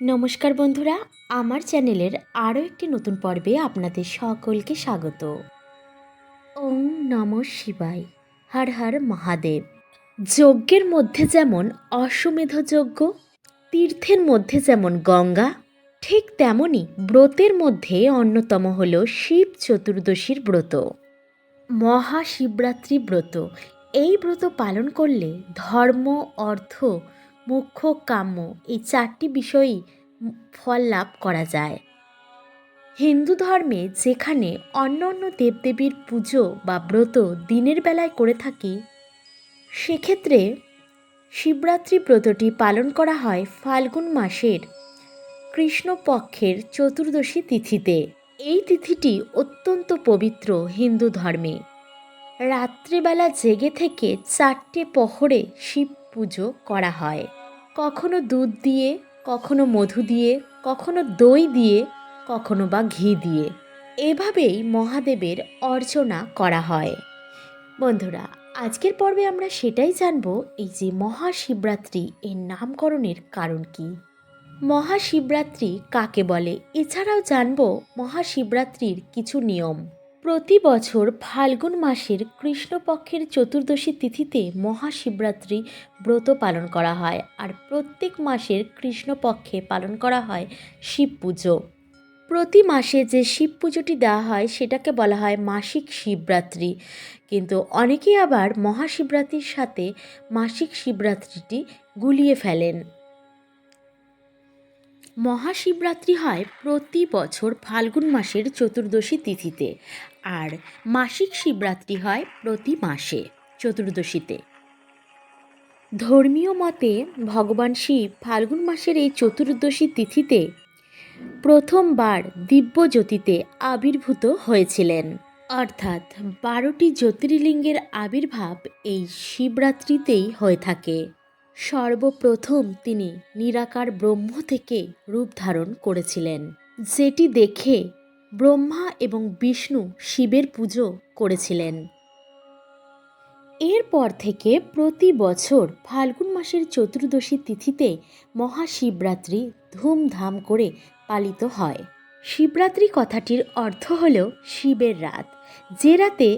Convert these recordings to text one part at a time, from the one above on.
নমস্কার বন্ধুরা, আমার চ্যানেলের আরও একটি নতুন পর্বে আপনাদের সকলকে স্বাগত। ওং নম শিবায়, হর হর মহাদেব। যজ্ঞের মধ্যে যেমন অশ্বমেধ যজ্ঞ, তীর্থের মধ্যে যেমন গঙ্গা, ঠিক তেমনই ব্রতের মধ্যে অন্যতম হল শিব চতুর্দশীর ব্রত। মহাশিবরাত্রি ব্রত, এই ব্রত পালন করলে ধর্ম, অর্থ মুখ্য কাম্য। এই চারটি বিষয়ই ফল লাভ করা যায়। হিন্দু ধর্মে যেখানে অন্য অন্য দেবদেবীর পুজো বা ব্রত দিনের বেলায় করে থাকি, সেক্ষেত্রে শিবরাত্রি ব্রতটি পালন করা হয় ফাল্গুন মাসের কৃষ্ণপক্ষের চতুর্দশী তিথিতে। এই তিথিটি অত্যন্ত পবিত্র হিন্দু ধর্মে। রাত্রিবেলা জেগে থেকে চারটে পহরে শিব পুজো করা হয়। কখনো দুধ দিয়ে, কখনো মধু দিয়ে, কখনো দই দিয়ে, কখনো বা ঘি দিয়ে। এভাবেই মহাদেবের অর্চনা করা হয়। বন্ধুরা, আজকের পর্বে আমরা সেটাই জানব, এই যে মহাশিবরাত্রি, এর নামকরণের কারণ কি? মহাশিবরাত্রি কাকে বলে? এছাড়াও জানব মহাশিবরাত্রির কিছু নিয়ম। প্রতি বছর ফাল্গুন মাসের কৃষ্ণপক্ষের চতুর্দশী তিথিতে মহাশিবরাত্রি ব্রত পালন করা হয় আর প্রত্যেক মাসের কৃষ্ণপক্ষে পালন করা হয় শিব পুজো। প্রতি মাসে যে শিব পুজোটি দেওয়া হয় সেটাকে বলা হয় মাসিক শিবরাত্রি। কিন্তু অনেকেই আবার মহাশিবরাত্রির সাথে মাসিক শিবরাত্রিটি গুলিয়ে ফেলেন। মহাশিবরাত্রি হয় প্রতি বছর ফাল্গুন মাসের চতুর্দশী তিথিতে আর মাসিক শিবরাত্রি হয় প্রতি মাসে চতুর্দশীতে। ধর্মীয় মতে ভগবান শিব ফাল্গুন মাসের এই চতুর্দশী তিথিতে প্রথমবার দিব্য জ্যোতিতে আবির্ভূত হয়েছিলেন। অর্থাৎ বারোটি জ্যোতির্লিঙ্গের আবির্ভাব এই শিবরাত্রিতেই হয়ে থাকে। সর্বপ্রথম তিনি নিরাকার ব্রহ্ম থেকে রূপ ধারণ করেছিলেন, যেটি দেখে ব্রহ্মা এবং বিষ্ণু শিবের পুজো করেছিলেন। এরপর থেকে প্রতি বছর ফাল্গুন মাসের চতুর্দশী তিথিতে মহাশিবরাত্রি ধুমধাম করে পালিত হয়। শিবরাত্রি কথাটির অর্থ হল শিবের রাত, যে রাতে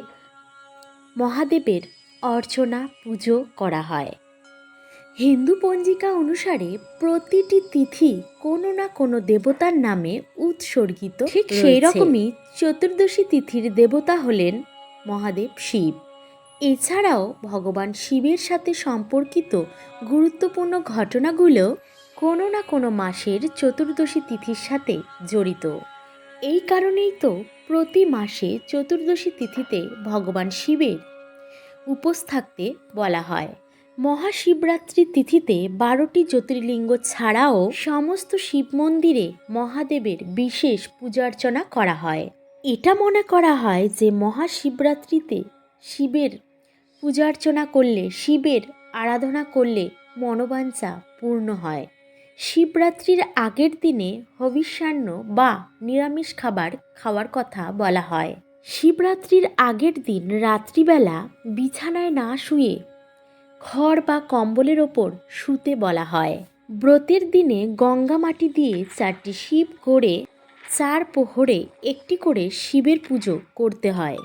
মহাদেবের অর্চনা, পুজো করা হয়। হিন্দু পঞ্জিকা অনুসারে প্রতিটি তিথি কোনো না কোনো দেবতার নামে উৎসর্গিত। ঠিক সেই রকমই চতুর্দশী তিথির দেবতা হলেন মহাদেব শিব। এছাড়াও ভগবান শিবের সাথে সম্পর্কিত গুরুত্বপূর্ণ ঘটনাগুলো কোনো না কোনো মাসের চতুর্দশী তিথির সাথে জড়িত। এই কারণেই তো প্রতি মাসে চতুর্দশী তিথিতে ভগবান শিবের উপোস থাকতে বলা হয়। মহাশিবরাত্রি তিথিতে বারোটি জ্যোতির্লিঙ্গ ছাড়াও সমস্ত শিব মন্দিরে মহাদেবের বিশেষ পূজার্চনা করা হয়। এটা মনে করা হয় যে মহাশিবরাত্রিতে শিবের পূজার্চনা করলে, শিবের আরাধনা করলে মনোবাঞ্ছা পূর্ণ হয়। শিবরাত্রির আগের দিনে হবিষ্যান্ন বা নিরামিষ খাবার খাওয়ার কথা বলা হয়। শিবরাত্রির আগের দিন রাত্রিবেলা বিছানায় না শুয়ে খড় বা কম্বলের ওপর শুতে বলা হয়। ব্রতের দিনে গঙ্গা মাটি দিয়ে চারটি শিব করে চার প্রহরে একটি করে শিবের পুজো করতে হয়।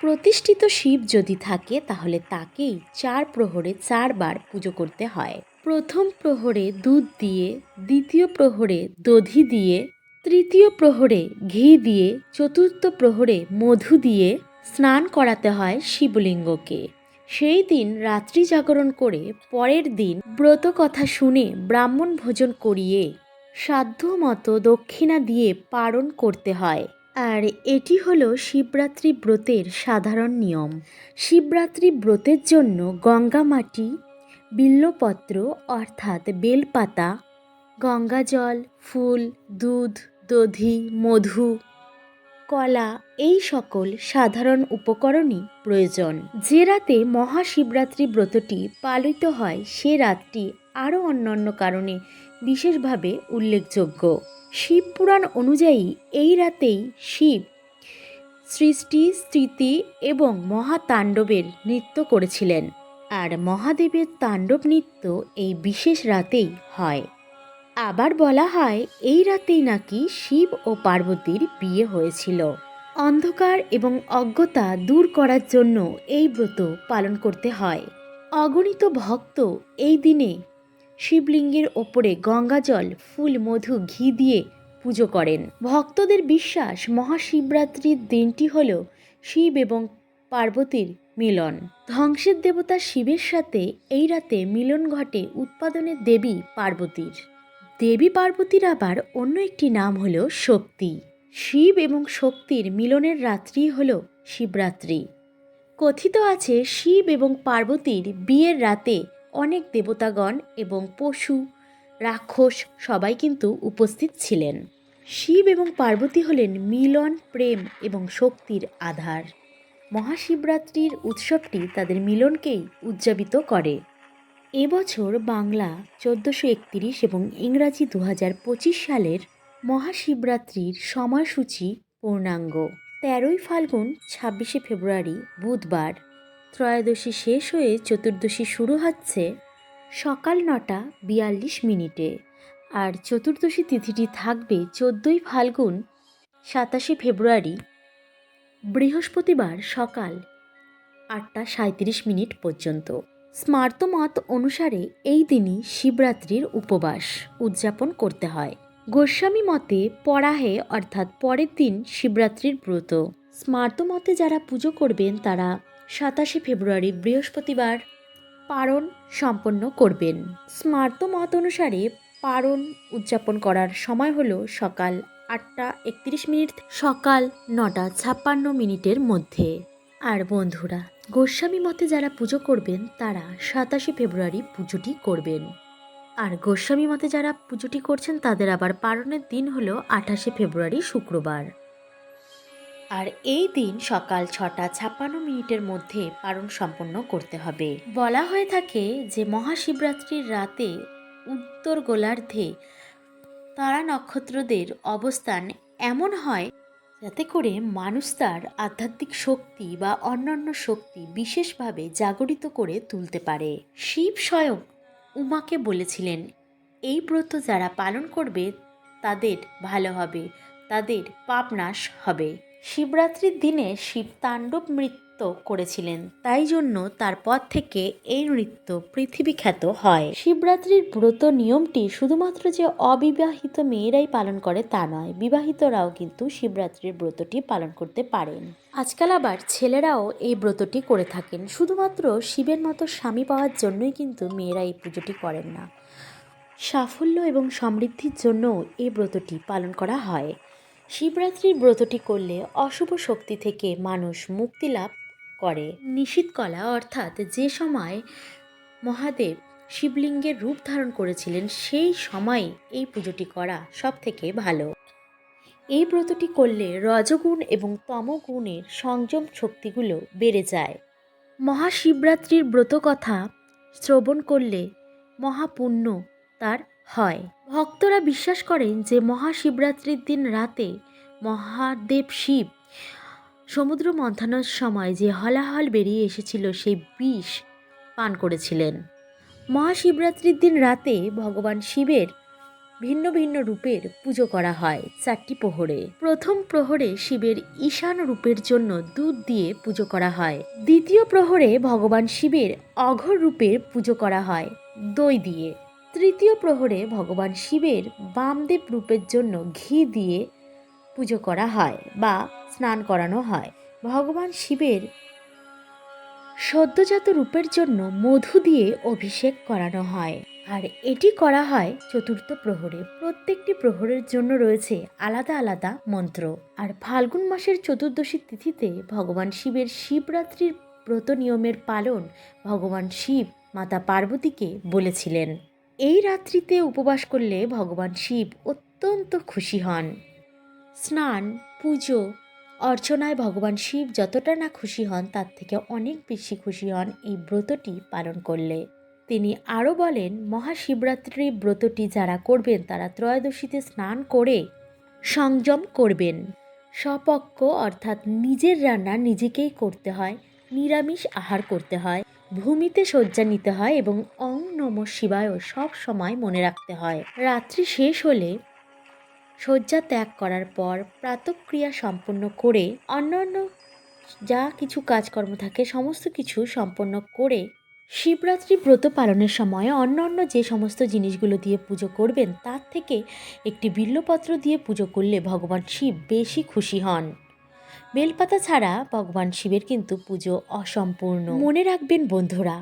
প্রতিষ্ঠিত শিব যদি থাকে, তাহলে তাকেই চার প্রহরে চারবার পুজো করতে হয়। প্রথম প্রহরে দুধ দিয়ে, দ্বিতীয় প্রহরে দধি দিয়ে, তৃতীয় প্রহরে ঘি দিয়ে, চতুর্থ প্রহরে মধু দিয়ে স্নান করাতে হয় শিবলিঙ্গকে। সেই দিন রাত্রি জাগরণ করে পরের দিন ব্রত কথা শুনে ব্রাহ্মণ ভোজন করিয়ে সাধ্য মতো দক্ষিণা দিয়ে পালন করতে হয়। আর এটি হলো শিবরাত্রি ব্রতের সাধারণ নিয়ম। শিবরাত্রি ব্রতের জন্য গঙ্গা মাটি, বিল্লপত্র অর্থাৎ বেলপাতা, গঙ্গা জল, ফুল, দুধ, দধি, মধু কলা, এই সকল সাধারণ উপকরণই প্রয়োজন। যে রাতে মহাশিবরাত্রি ব্রতটি পালিত হয়, সে রাতটি আরও অন্যান্য কারণে বিশেষভাবে উল্লেখযোগ্য। শিব পুরাণ অনুযায়ী এই রাতেই শিব সৃষ্টি স্থিতি এবং মহাতাণ্ডবের নৃত্য করেছিলেন। আর মহাদেবের তাণ্ডব নৃত্য এই বিশেষ রাতেই হয়। আবার বলা হয়, এই রাতেই নাকি শিব ও পার্বতীর বিয়ে হয়েছিল। অন্ধকার এবং অজ্ঞতা দূর করার জন্য এই ব্রত পালন করতে হয়। অগণিত ভক্ত এই দিনে শিবলিঙ্গের ওপরে গঙ্গাজল ফুল, মধু, ঘি দিয়ে পুজো করেন। ভক্তদের বিশ্বাস মহাশিবরাত্রির দিনটি হল শিব এবং পার্বতীর মিলন। ধ্বংসের দেবতা শিবের সাথে এই রাতে মিলন ঘটে উৎপাদনের দেবী পার্বতীর। দেবী পার্বতীর আবার অন্য একটি নাম হল শক্তি। শিব এবং শক্তির মিলনের রাত্রি হল শিবরাত্রি। কথিত আছে শিব এবং পার্বতীর বিয়ের রাতে অনেক দেবতাগণ এবং পশু, রাক্ষস সবাই কিন্তু উপস্থিত ছিলেন। শিব এবং পার্বতী হলেন মিলন, প্রেম এবং শক্তির আধার। মহাশিবরাত্রির উৎসবটি তাদের মিলনকেই উদযাপিত করে। এবছর বাংলা চোদ্দোশো একত্রিশ এবং ইংরাজি দু হাজার পঁচিশ সালের মহাশিবরাত্রির সময়সূচি পূর্ণাঙ্গ। তেরোই ফাল্গুন, ছাব্বিশে ফেব্রুয়ারি, বুধবার। ত্রয়োদশী শেষ হয়ে চতুর্দশী শুরু হচ্ছে সকাল নটা বিয়াল্লিশ মিনিটে। আর চতুর্দশী তিথিটি থাকবে চোদ্দোই ফাল্গুন, সাতাশে ফেব্রুয়ারি, বৃহস্পতিবার সকাল আটটা সাঁত্রিশ মিনিট পর্যন্ত। স্মার্তমত অনুসারে এই দিনই শিবরাত্রির উপবাস উদযাপন করতে হয়। গোস্বামী মতে পরাহে অর্থাৎ পরের দিন শিবরাত্রির ব্রত। স্মার্ত মতে যারা পুজো করবেন তারা সাতাশে ফেব্রুয়ারি বৃহস্পতিবার পারণ সম্পন্ন করবেন। স্মার্ত মত অনুসারে পারণ উদযাপন করার সময় হলো সকাল আটটা একত্রিশ মিনিট, সকাল নটা ছাপ্পান্ন মিনিটের মধ্যে। আর বন্ধুরা, গোস্বামী মতে যারা পুজো করবেন, তারা সাতাশে ফেব্রুয়ারি পুজোটি করবেন। আর গোস্বামী মতে যারা পুজোটি করছেন, তাদের আবার পালনের দিন হল আঠাশে ফেব্রুয়ারি শুক্রবার। আর এই দিন সকাল ছটা ছাপ্পান্ন মিনিটের মধ্যে পালন সম্পন্ন করতে হবে। বলা হয়ে থাকে যে, মহাশিবরাত্রির রাতে উত্তর গোলার্ধে তারা নক্ষত্রদের অবস্থান এমন হয় যাতে করে মানুষ তার আধ্যাত্মিক শক্তি বা অন্যান্য শক্তি বিশেষভাবে জাগরিত করে তুলতে পারে। শিব স্বয়ং উমাকে বলেছিলেন, এই ব্রত যারা পালন করবে, তাদের ভালো হবে, তাদের পাপনাশ হবে। শিবরাত্রির দিনে শিব তাণ্ডব নৃত্য করেছিলেন। তাই জন্য তারপর থেকে এই নৃত্য পৃথিবী খ্যাত হয়। শিবরাত্রির ব্রত নিয়মটি শুধুমাত্র যে অবিবাহিত মেয়েরাই পালন করে তা নয়, বিবাহিতরাও কিন্তু শিবরাত্রির ব্রতটি পালন করতে পারেন। আজকাল আবার ছেলেরাও এই ব্রতটি করে থাকেন। শুধুমাত্র শিবের মতো স্বামী পাওয়ার জন্যই কিন্তু মেয়েরা এই পুজোটি করেন না। সাফল্য এবং সমৃদ্ধির জন্য এই ব্রতটি পালন করা হয়। শিবরাত্রির ব্রতটি করলে অশুভ শক্তি থেকে মানুষ মুক্তি লাভ করে। নিশীতকলা অর্থাৎ যে সময় মহাদেব শিবলিঙ্গের রূপ ধারণ করেছিলেন, সেই সময় এই পুজোটি করা সব থেকে ভালো। এই ব্রতটি করলে রজগুণ এবং তমগুণের সংযম শক্তিগুলো বেড়ে যায়। মহাশিবরাত্রির ব্রত কথা শ্রবণ করলে মহাপুণ্য তার হয়। ভক্তরা বিশ্বাস করেন যে মহাশিবরাত্রির দিন রাতে মহাদেব শিব সমুদ্র মন্থানোর সময় যে হলাহল বেরিয়ে এসেছিল, সেই বিষ পান করেছিলেন। মহাশিবরাত্রির দিন রাতে ভগবান শিবের ভিন্ন ভিন্ন রূপের পুজো করা হয় চারটি প্রহরে। প্রথম প্রহরে শিবের ঈশান রূপের জন্য দুধ দিয়ে পুজো করা হয়। দ্বিতীয় প্রহরে ভগবান শিবের অঘর রূপের পুজো করা হয় দই দিয়ে। তৃতীয় প্রহরে ভগবান শিবের বামদেব রূপের জন্য ঘি দিয়ে পুজো করা হয় বা স্নান করানো হয়। ভগবান শিবের সদ্যজাত রূপের জন্য মধু দিয়ে অভিষেক করানো হয়। আর এটি করা হয় চতুর্থ প্রহরে। প্রত্যেকটি প্রহরের জন্য রয়েছে আলাদা আলাদা মন্ত্র। আর ফাল্গুন মাসের চতুর্দশী তিথিতে ভগবান শিবের শিবরাত্রির ব্রত নিয়মের পালন ভগবান শিব মাতা পার্বতীকে বলেছিলেন। এই রাত্রিতে উপবাস করলে ভগবান শিব অত্যন্ত খুশি হন। স্নান, পুজো, অর্চনায় ভগবান শিব যতটা না খুশি হন, তার থেকে অনেক বেশি খুশি হন এই ব্রতটি পালন করলে। তিনি আরও বলেন মহাশিবরাত্রি ব্রতটি যারা করবেন, তারা ত্রয়োদশীতে স্নান করে সংযম করবেন। স্বপক্ষ অর্থাৎ নিজের রান্না নিজেকেই করতে হয়, নিরামিষ আহার করতে হয়, ভূমিতে শয্যা নিতে হয় এবং অং নম শিবায়ও সব সময় মনে রাখতে হয়। রাত্রি শেষ হলে শয্যা ত্যাগ করার পর প্রাতক্রিয়া সম্পন্ন করে অন্যান্য যা কিছু কাজকর্ম থাকে, সমস্ত কিছু সম্পন্ন করে শিবরাত্রি ব্রত পালনের সময় অন্য অন্য যে সমস্ত জিনিসগুলো দিয়ে পুজো করবেন, তার থেকে একটি বিল্লপত্র দিয়ে পুজো করলে ভগবান শিব বেশি খুশি হন। বেলপাতা ছাড়া ভগবান শিবের কিন্তু পুজো অসম্পূর্ণ। মনে রাখবেন বন্ধুরা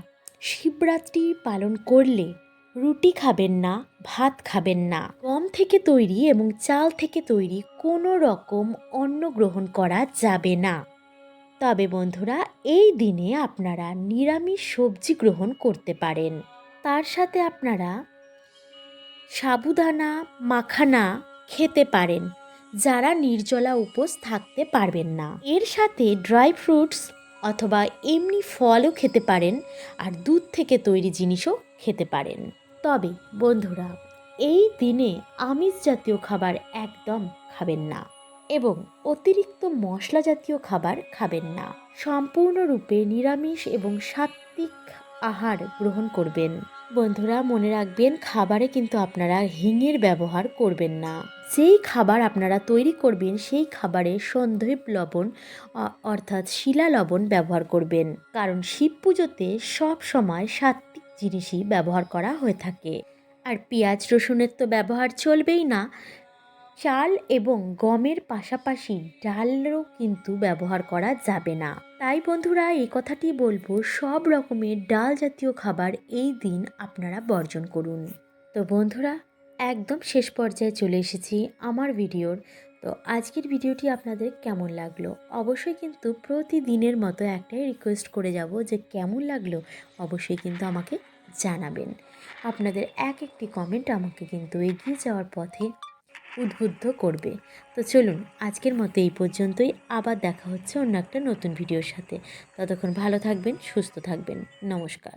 শিবরাত্রি পালন করলে রুটি খাবেন না, ভাত খাবেন না। গম থেকে তৈরি এবং চাল থেকে তৈরি কোনো রকম অন্ন গ্রহণ করা যাবে না। তবে বন্ধুরা, এই দিনে আপনারা নিরামিষ সবজি গ্রহণ করতে পারেন। তার সাথে আপনারা সাবুদানা, মাখানা খেতে পারেন। যারা নির্জলা উপোস থাকতে পারবেন না। এর সাথে ড্রাই ফ্রুটস অথবা এমনি ফলও খেতে পারেন আর দুধ থেকে তৈরি জিনিসও খেতে পারেন। তবে বন্ধুরা, এই দিনে আমিষ জাতীয় খাবার একদম খাবেন না এবং অতিরিক্ত মশলা জাতীয় খাবার খাবেন না। সম্পূর্ণরূপে নিরামিষ এবং সাত্ত্বিক আহার গ্রহণ করবেন। বন্ধুরা, মনে রাখবেন, খাবারে কিন্তু আপনারা হিঙের ব্যবহার করবেন না। যেই খাবার আপনারা তৈরি করবেন, সেই খাবারে সন্ধৈব লবণ অর্থাৎ শিলা লবণ ব্যবহার করবেন। কারণ শিব পুজোতে সব সময় সাত্ত্বিক জিনিসই ব্যবহার করা হয়ে থাকে। আর পেঁয়াজ রসুনের তো ব্যবহার চলবেই না। চাল এবং গমের পাশাপাশি ডালও কিন্তু ব্যবহার করা যাবে না। তাই বন্ধুরা, এই কথাটি বলব, সব রকমের ডাল জাতীয় খাবার এই দিন আপনারা বর্জন করুন। তো বন্ধুরা, একদম শেষ পর্যায়ে চলে এসেছি আমার ভিডিওর। তো আজকের ভিডিওটি আপনাদের কেমন লাগল? অবশ্যই কিন্তু প্রতিদিনের মতো একটাই রিকোয়েস্ট করে যাব যে কেমন লাগল? অবশ্যই কিন্তু আমাকে জানাবেন। আপনাদের এক একটি কমেন্ট আমাকে কিন্তু এগিয়ে যাওয়ার পথে উদ্বুদ্ধ করবে। তো চলুন, আজকের মতো এই পর্যন্তই। আবার দেখা হচ্ছে অন্য একটা নতুন ভিডিওর সাথে। ততক্ষণ ভালো থাকবেন, সুস্থ থাকবেন। নমস্কার।